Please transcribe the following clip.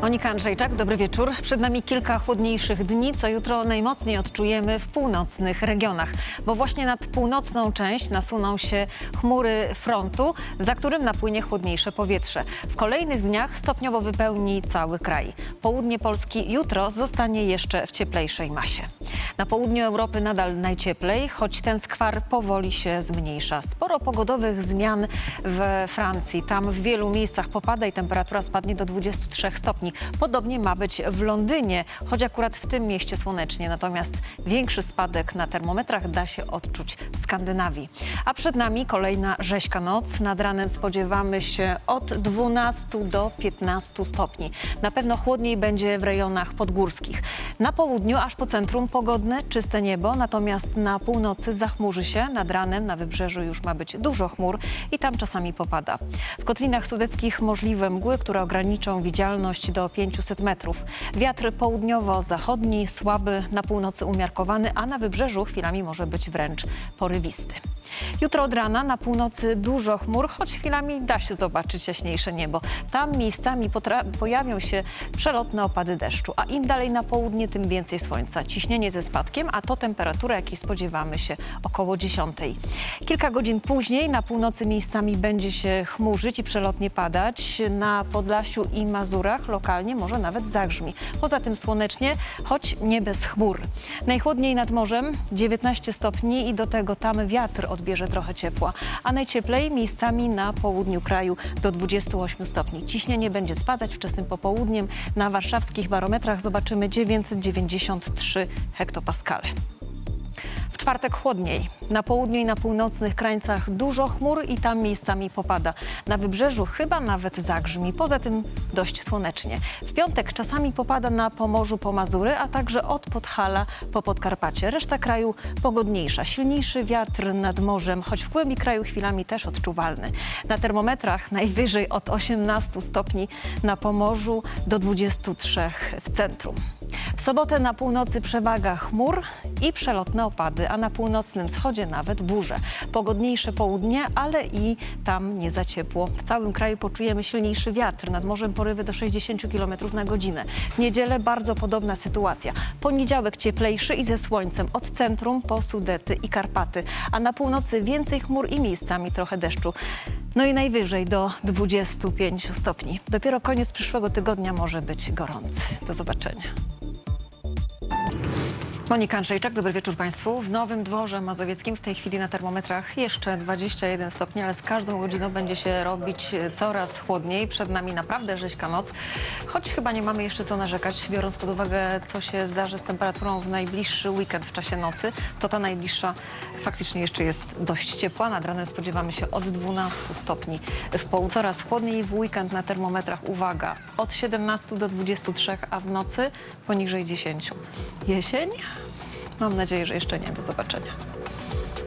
Monika Andrzejczak, dobry wieczór. Przed nami kilka chłodniejszych dni, co jutro najmocniej odczujemy w północnych regionach, bo właśnie nad północną część nasuną się chmury frontu, za którym napłynie chłodniejsze powietrze. W kolejnych dniach stopniowo wypełni cały kraj. Południe Polski jutro zostanie jeszcze w cieplejszej masie. Na południu Europy nadal najcieplej, choć ten skwar powoli się zmniejsza. Sporo pogodowych zmian w Francji. Tam w wielu miejscach popada i temperatura spadnie do 23 stopni. Podobnie ma być w Londynie, choć akurat w tym mieście słonecznie. Natomiast większy spadek na termometrach da się odczuć w Skandynawii. A przed nami kolejna rzeźka noc. Nad ranem spodziewamy się od 12 do 15 stopni. Na pewno chłodniej będzie w rejonach podgórskich. Na południu, aż po centrum pogodne, czyste niebo, natomiast na północy zachmurzy się. Nad ranem na wybrzeżu już ma być dużo chmur i tam czasami popada. W kotlinach sudeckich możliwe mgły, które ograniczą widzialność do 500 metrów. Wiatr południowo-zachodni, słaby, na północy umiarkowany, a na wybrzeżu chwilami może być wręcz porywisty. Jutro od rana na północy dużo chmur, choć chwilami da się zobaczyć jaśniejsze niebo. Tam miejscami pojawią się przelotne opady deszczu, a im dalej na południe, tym więcej słońca. Ciśnienie ze spadkiem, a to temperatura, jakiej spodziewamy się około 10. Kilka godzin później na północy miejscami będzie się chmurzyć i przelotnie padać. Na Podlasiu i Mazurach lokalnie może nawet zagrzmi. Poza tym słonecznie, choć nie bez chmur. Najchłodniej nad morzem 19 stopni i do tego tam wiatr odbierze trochę ciepła, a najcieplej miejscami na południu kraju do 28 stopni. Ciśnienie będzie spadać wczesnym popołudniem. Na warszawskich barometrach zobaczymy 993 hektopaskale. Czwartek chłodniej. Na południu i na północnych krańcach dużo chmur i tam miejscami popada. Na wybrzeżu chyba nawet zagrzmi. Poza tym dość słonecznie. W piątek czasami popada na Pomorzu po Mazury, a także od Podhala po Podkarpacie. Reszta kraju pogodniejsza. Silniejszy wiatr nad morzem, choć w głębi kraju chwilami też odczuwalny. Na termometrach najwyżej od 18 stopni na Pomorzu do 23 w centrum. W sobotę na północy przewaga chmur i przelotne opady, a na północnym wschodzie nawet burze. Pogodniejsze południe, ale i tam nie za ciepło. W całym kraju poczujemy silniejszy wiatr, nad morzem porywy do 60 km na godzinę. W niedzielę bardzo podobna sytuacja. Poniedziałek cieplejszy i ze słońcem od centrum po Sudety i Karpaty, a na północy więcej chmur i miejscami trochę deszczu. No i najwyżej do 25 stopni. Dopiero koniec przyszłego tygodnia może być gorący. Do zobaczenia. Monika Andrzejczak, dobry wieczór Państwu. W Nowym Dworze Mazowieckim w tej chwili na termometrach jeszcze 21 stopni, ale z każdą godziną będzie się robić coraz chłodniej. Przed nami naprawdę rzeźka noc, choć chyba nie mamy jeszcze co narzekać, biorąc pod uwagę, co się zdarzy z temperaturą w najbliższy weekend w czasie nocy, to ta najbliższa faktycznie jeszcze jest dość ciepła. Nad ranem spodziewamy się od 12 stopni w południe. Coraz chłodniej w weekend na termometrach, uwaga, od 17 do 23, a w nocy poniżej 10. Jesień? Mam nadzieję, że jeszcze nie. Do zobaczenia.